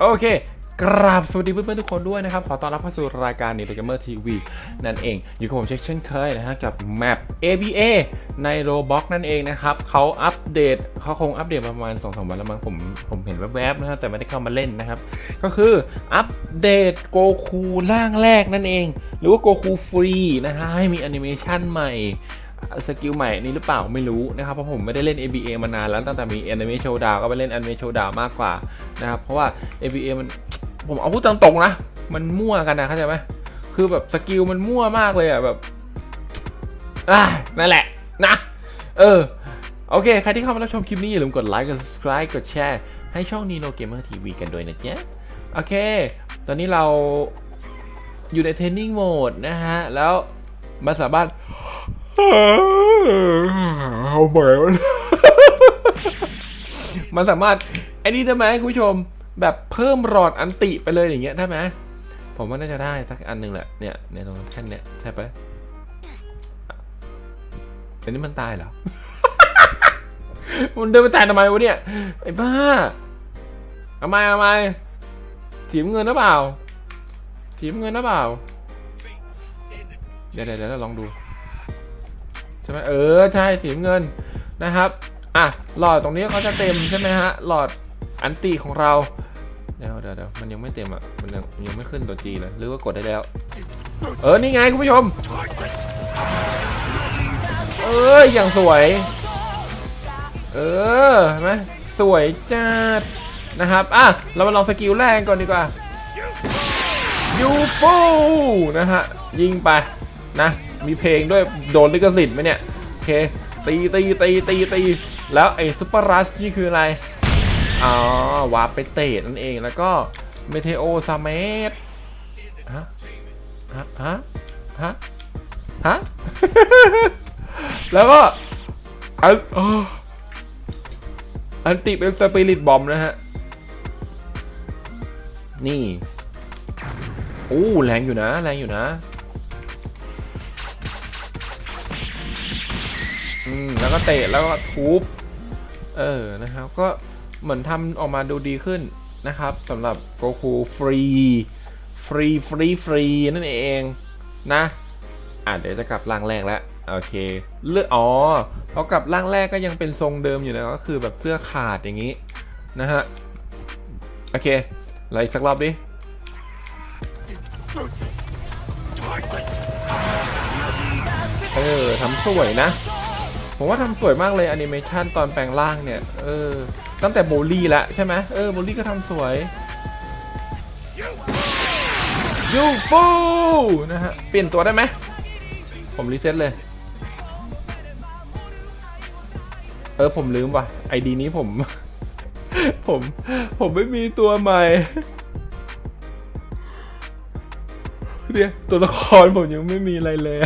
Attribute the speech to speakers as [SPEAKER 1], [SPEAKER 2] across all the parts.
[SPEAKER 1] โอเค กราบสวัสดีเพื่อนๆทุกคนด้วยนะครับ ขอต้อนรับเข้าสู่รายการนิ t เกมเมอร์ทีวีนั่นเอง อยู่กับผมเช่นเช่นเคยนะฮะ กับแมป ABA ใน Roblox นั่นเองนะครับ เขาอัปเดตเขาคงอัปเดตประมาณ2อสวันแล้วมั้งผมผมเห็นแวบๆนะฮะ แต่ไม่ได้เข้ามาเล่นนะครับ ก็คืออัปเดตโกคูร่างแรกนั่นเอง หรือว่าโกคูฟรีนะฮะให้มีแอนิเมชันใหม่ สกิลใหม่นี่หรือเปล่าไม่รู้นะครับเพราะผมไม่ได้เล่น ABA มานานแล้วตั้งแต่มี Anime Showdown ก็ไปเล่น Anime Showdown มากกว่านะครับเพราะว่า ABA มันผมเอาพูดตรงๆนะ มันมั่วกันนะเข้าใจไหมคือแบบสกิลมันมั่วมากเลยอะแบบอ่านั่นแหละนะเออโอเค ใครที่เข้ามารับชมคลิปนี้อย่าลืมกดไลค์กด subscribe กดแชร์ให้ช่อง Nino Gamer TV กันด้วยนะจ๊ะโอเค ตอนนี้เราอยู่ในเทรนนิ่งโหมดนะฮะ แล้วมันสามารถ เอาเหมือนมันสามารถไอ้นี่ได้ไหมคุณผู้ชม แบบเพิ่มหลอดอันติไปเลยอย่างเงี้ยได้ไหมผมว่าน่าจะได้สักอันหนึ่งแหละเนี่ยเนี่ยตรงแท่นเนี่ยใช่ปะอันนี้มันตายเหรอ มันเดินไปตายทำไมวะเนี่ยไอ้บ้าทำไมทำไมถีมเงินหรือเปล่าถีมเงินหรือเปล่า เดี๋ยวเดี๋ยวเราลองดู ใช่ไหมเออใช่ถีมเงินนะครับอะหลอดตรงนี้เขาจะเต็มใช่ไหมฮะหลอดอันติของเราเดี๋ยวเดี๋ยวเดี๋ยวมันยังไม่เต็มอะมันยังยังไม่ขึ้นตัวจีเลยหรือว่ากดได้แล้ว เออนี่ไงคุณผู้ชม เอออย่างสวย เออเห็นไหมสวยจัดนะครับอะเรามาลองสกิลแรกก่อนดีกว่ายูฟูนะฮะยิงไปนะ มีเพลงด้วยโดนลิขสิทธิ์ไหมเนี่ย โอเค ตีตีตีตีตี แล้วไอ้ซุปเปอร์รัสนี่คืออะไร อ๋อ วาร์ปไปเตะนั่นเองแล้วก็เมเทโอซาเมสฮะ ฮะ ฮะ ฮะ ฮะ แล้วก็อันอันติเป็นสปิริตบอมนะฮะ นี่ โอ้ แรงอยู่นะ แรงอยู่นะ อืมแล้วก็เตะแล้วก็ทุบเออนะครับ ก็เหมือนทำออกมาดูดีขึ้นนะครับสำหรับโกคูฟรีฟรีฟรีฟรีนั่นเองนะอะเดี๋ยวจะกลับร่างแรกแล้วโอเคเลือกอ๋อพอกลับร่างแรกก็ยังเป็นทรงเดิมอยู่นะก็คือแบบเสื้อขาดอย่างนี้นะฮะโอเคไล่อีกสักรอบดิเออทำสวยนะ ผมว่าทำสวยมากเลยแอนิเมชันตอนแปลงร่างเนี่ย เออ ตั้งแต่โบลี่แล้วใช่ไหมเออโบลี่ก็ทำสวยยูฟูนะฮะ เปลี่ยนตัวได้ไหม ผมรีเซ็ตเลย เออผมลืมว่ะไอดีนี้ผม ผม ผมไม่มีตัวใหม่เนี่ยตัวละครผมยังไม่มีอะไรเลย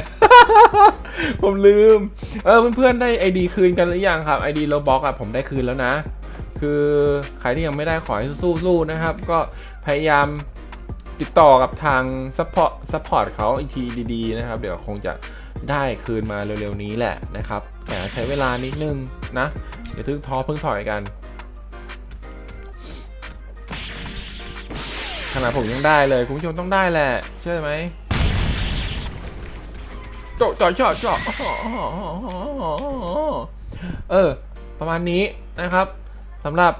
[SPEAKER 1] ผมลืม เออเพื่อนๆได้ไอดีคืนกันหรือยังครับไอดีโลบ็อกอะผมได้คืนแล้วนะ คือใครที่ยังไม่ได้ขอให้สู้ๆนะครับ ก็พยายามติดต่อกับทางซัพพอร์ตซัพพอร์ตเขาอีกทีดีๆนะครับ เดี๋ยวคงจะได้คืนมาเร็วๆนี้แหละนะครับ แต่ใช้เวลานิดนึงนะอย่าเพิ่งท้อเพิ่งถอยกันขนาดผมยังได้เลย คุณผู้ชมต้องได้แหละ เชื่อไหม โจาะจ่อจ่อจ่อเออ ประมาณนี้นะครับสำหรับ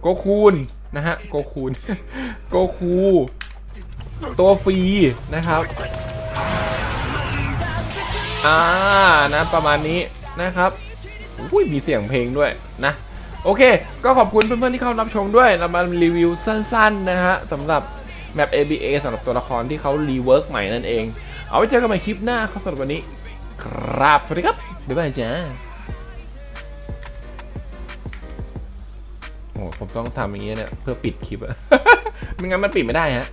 [SPEAKER 1] โกคูนนะฮะโกคูนโกคูตัวฟรีนะครับอ่านะประมาณนี้นะครับอุ้ยมีเสียงเพลงด้วยนะโอเค ก็ขอบคุณเพื่อนๆที่เข้ารับชมด้วยเรามารีวิวสั้นๆนะฮะสำหรับแมป ABA สำหรับตัวละครที่เขารีเวิร์กใหม่นั่นเอง เอาไว้เจอกันใหม่คลิปหน้าครับสำหรับวันนี้ ครับ สวัสดีครับ บ๊ายบายจ้าโอ้ผมต้องทำอย่างเงี้ยเนี่ย เพื่อปิดคลิปอะไม่งั้นมันปิดไม่ได้ฮะ